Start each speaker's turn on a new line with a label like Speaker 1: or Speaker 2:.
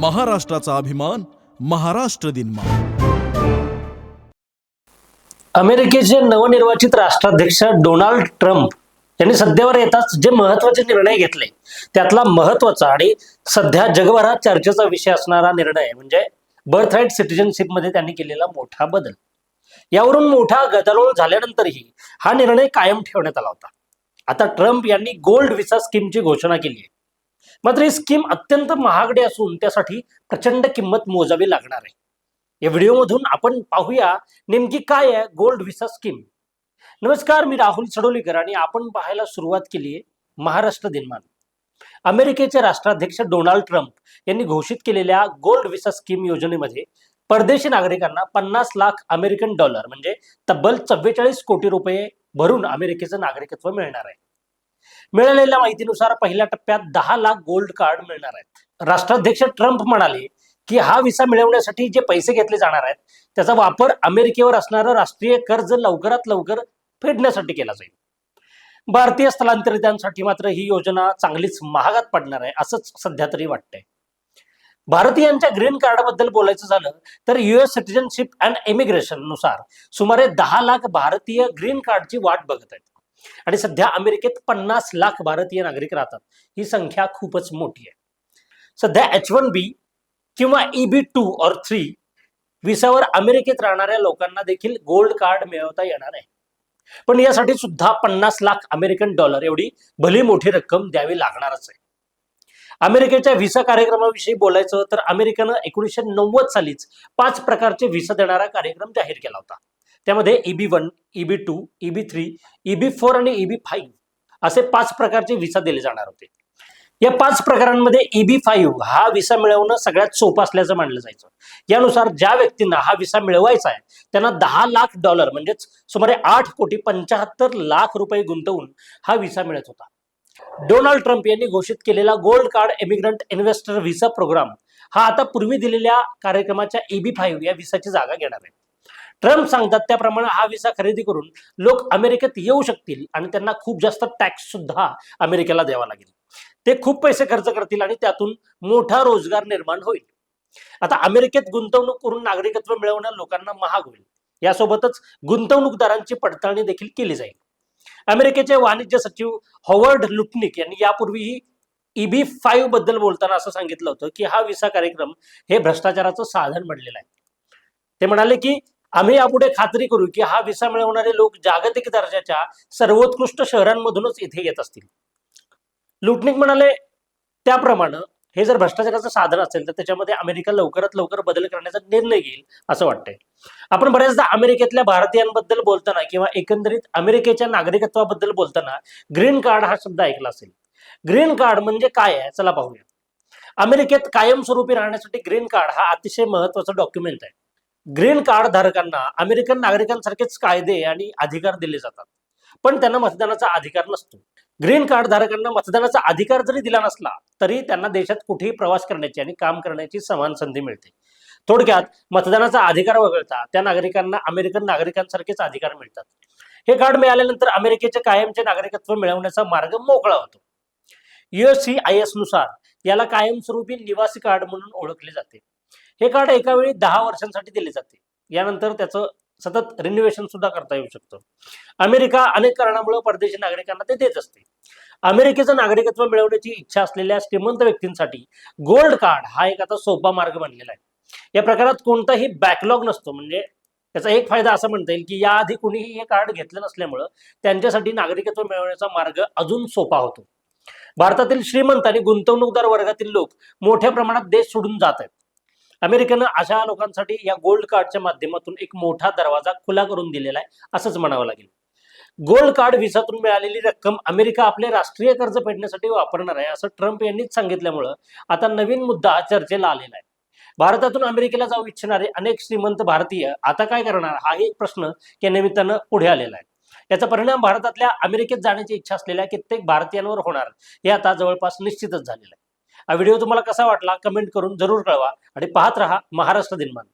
Speaker 1: महाराष्ट्राचा अभिमान महाराष्ट्र दिन
Speaker 2: अमेरिकेचे नवनिर्वाचित राष्ट्राध्यक्ष डोनाल्ड ट्रम्प यांनी सध्यावर येताच जे महत्त्वाचे निर्णय घेतले त्यातला महत्त्वाचा आणि सध्या जगभरात चर्चेचा विषय असणारा निर्णय म्हणजे बर्थ राईट सिटिझनशिपमध्ये त्यांनी केलेला मोठा बदल. यावरून मोठा गदारोळ झाल्यानंतरही हा निर्णय कायम ठेवण्यात आला होता. आता ट्रम्प यांनी गोल्ड विसा स्कीमची घोषणा केली आहे. मात्र ही स्कीम अत्यंत महागडी असून त्यासाठी प्रचंड किंमत मोजावी लागणार आहे. या व्हिडिओमधून आपण पाहूया नेमकी काय आहे गोल्ड विसा स्कीम. नमस्कार मी राहुल सडोलीकर आणि आपण पाहायला सुरुवात केली आहे महाराष्ट्र दिनमान अमेरिकेचे राष्ट्राध्यक्ष डोनाल्ड ट्रम्प यांनी घोषित केलेल्या गोल्ड विसा स्कीम योजनेमध्ये परदेशी नागरिकांना पन्नास लाख अमेरिकन डॉलर म्हणजे तब्बल चव्वेचाळीस कोटी रुपये भरून अमेरिकेचं नागरिकत्व मिळणार आहे. मिळालेल्या माहितीनुसार पहिल्या टप्प्यात दहा लाख गोल्ड कार्ड मिळणार आहेत. राष्ट्राध्यक्ष ट्रम्प म्हणाले की हा विसा मिळवण्यासाठी जे पैसे घेतले जाणार आहेत त्याचा वापर अमेरिकेवर असणारं राष्ट्रीय कर्ज लवकरात लवकर फेडण्यासाठी केला जाईल. भारतीय स्थलांतरितांसाठी मात्र ही योजना चांगलीच महागात पडणार आहे असंच सध्या तरी वाटतंय. भारतीयांच्या ग्रीन कार्डबद्दल बोलायचं झालं तर युएस सिटिझनशिप अँड इमिग्रेशननुसार सुमारे दहा लाख भारतीय ग्रीन कार्डची वाट बघत आहेत. आणि सध्या अमेरिकेत पन्नास लाख भारतीय नागरिक राहतात. ही संख्या खूपच मोठी आहे. सध्या एच वन बी किंवा ईबी टू और थ्री विसावर अमेरिकेत राहणाऱ्या लोकांना देखील गोल्ड कार्ड मिळवता येणार आहे. पण यासाठी सुद्धा पन्नास लाख अमेरिकन डॉलर एवढी भली मोठी रक्कम द्यावी लागणारच आहे. अमेरिकेच्या व्हिसा कार्यक्रमाविषयी बोलायचं तर अमेरिकेनं एकोणीसशे नव्वद सालीच पाच प्रकारचे व्हिसा देणारा कार्यक्रम जाहीर केला होता. त्यामध्ये EB one EB two EB three EB four आणि ईबी फाईव्ह असे पाच प्रकारचे व्हिसा दिले जाणार होते. या पाच प्रकारांमध्ये ईबी फाईव्ह हा विसा मिळवणं सगळ्यात सोपं असल्याचं मानलं जायचं. यानुसार ज्या व्यक्तींना हा विसा मिळवायचा आहे त्यांना दहा लाख डॉलर म्हणजेच सुमारे आठ कोटी पंचाहत्तर लाख रुपये गुंतवून हा विसा मिळत होता. डोनाल्ड ट्रम्प यांनी घोषित केलेला gold card immigrant investor visa programme हा आता पूर्वी दिलेल्या कार्यक्रमाच्या ईबी फाईव्ह या विसाची जागा घेणार आहे. ट्रम्प सांगतात त्याप्रमाणे हा विसा खरेदी करून लोक अमेरिकेत येऊ शकतील आणि त्यांना खूप जास्त टॅक्स सुद्धा अमेरिकेला द्यावा लागेल. ते खूप पैसे खर्च करतील आणि त्यातून मोठा रोजगार निर्माण होईल. आता अमेरिकेत गुंतवणूक करून नागरिकत्व मिळवणं लोकांना महाग होईल. यासोबतच गुंतवणूकदारांची पडताळणी देखील केली जाईल. अमेरिकेचे वाणिज्य सचिव हॉवर्ड लुटनिक यांनी यापूर्वीही ईबी फाईव्हबद्दल बोलताना असं सांगितलं होतं की हा विसा कार्यक्रम हे भ्रष्टाचाराचं साधन बनलेलं आहे. ते म्हणाले की आम्ही यापुढे खात्री करू की हा विसा मिळवणारे लोक जागतिक दर्जाच्या सर्वोत्कृष्ट शहरांमधूनच इथे येत असतील. लुटनिक म्हणाले त्याप्रमाणे हे जर भ्रष्टाचाराचं साधन असेल तर त्याच्यामध्ये अमेरिका लवकरात लवकर बदल करण्याचा निर्णय घेईल असं वाटतंय. आपण बऱ्याचदा अमेरिकेतल्या भारतीयांबद्दल बोलताना किंवा एकंदरीत अमेरिकेच्या नागरिकत्वाबद्दल बोलताना ग्रीन कार्ड हा शब्द ऐकला असेल. ग्रीन कार्ड म्हणजे काय आहे? चला पाहूया. अमेरिकेत कायमस्वरूपी राहण्यासाठी ग्रीन कार्ड हा अतिशय महत्त्वाचा डॉक्युमेंट आहे. ग्रीन कार्ड धारकांना अमेरिकन नागरिकांसारखेच कायदे आणि अधिकार दिले जातात. पण त्यांना मतदानाचा अधिकार नसतो. ग्रीन कार्ड धारकांना मतदानाचा अधिकार जरी दिला नसला तरी त्यांना देशात कुठेही प्रवास करण्याची आणि काम करण्याची समान संधी मिळते. थोडक्यात मतदानाचा अधिकार वगळता त्या नागरिकांना अमेरिकन नागरिकांसारखेच अधिकार मिळतात. हे कार्ड मिळाल्यानंतर अमेरिकेचे कायमचे नागरिकत्व मिळवण्याचा मार्ग मोकळा होतो. युएससी आय एसनुसार याला कायमस्वरूपी निवासी कार्ड म्हणून ओळखले जाते. हे कार्ड एका वेळी दहा वर्षांसाठी दिले जाते. यानंतर त्याचं सतत रिन्युएशन सुद्धा करता येऊ शकतं. अमेरिका अनेक कारणामुळे परदेशी नागरिकांना ते देत असते. अमेरिकेचं नागरिकत्व मिळवण्याची इच्छा असलेल्या श्रीमंत व्यक्तींसाठी गोल्ड कार्ड हा एक आता सोपा मार्ग बनलेला आहे. या प्रकारात कोणताही बॅकलॉग नसतो. म्हणजे त्याचा एक फायदा असा म्हणता येईल की याआधी कुणीही हे कार्ड घेतलं नसल्यामुळं त्यांच्यासाठी नागरिकत्व मिळवण्याचा मार्ग अजून सोपा होतो. भारतातील श्रीमंत आणि गुंतवणूकदार वर्गातील लोक मोठ्या प्रमाणात देश सोडून जात आहेत. अमेरिकेनं अशा लोकांसाठी या गोल्ड कार्डच्या माध्यमातून एक मोठा दरवाजा खुला करून दिलेला आहे असंच म्हणावं लागेल. गोल्ड कार्ड व्हिसातून मिळालेली रक्कम अमेरिका आपले राष्ट्रीय कर्ज फेडण्यासाठी वापरणार आहे असं ट्रम्प यांनीच सांगितल्यामुळं आता नवीन मुद्दा चर्चेला आलेला आहे. भारतातून अमेरिकेला जाऊ इच्छिणारे अनेक श्रीमंत भारतीय आता काय करणार हा एक प्रश्न या निमित्तानं पुढे आलेला आहे. याचा परिणाम भारतातल्या अमेरिकेत जाण्याची इच्छा असलेल्या कित्येक भारतीयांवर होणार हे आता जवळपास निश्चितच झालेलं आहे. हा व्हिडिओ तुम्हाला कसा वाटला कमेंट करून जरूर कळवा आणि पाहत रहा महाराष्ट्र दिनमान.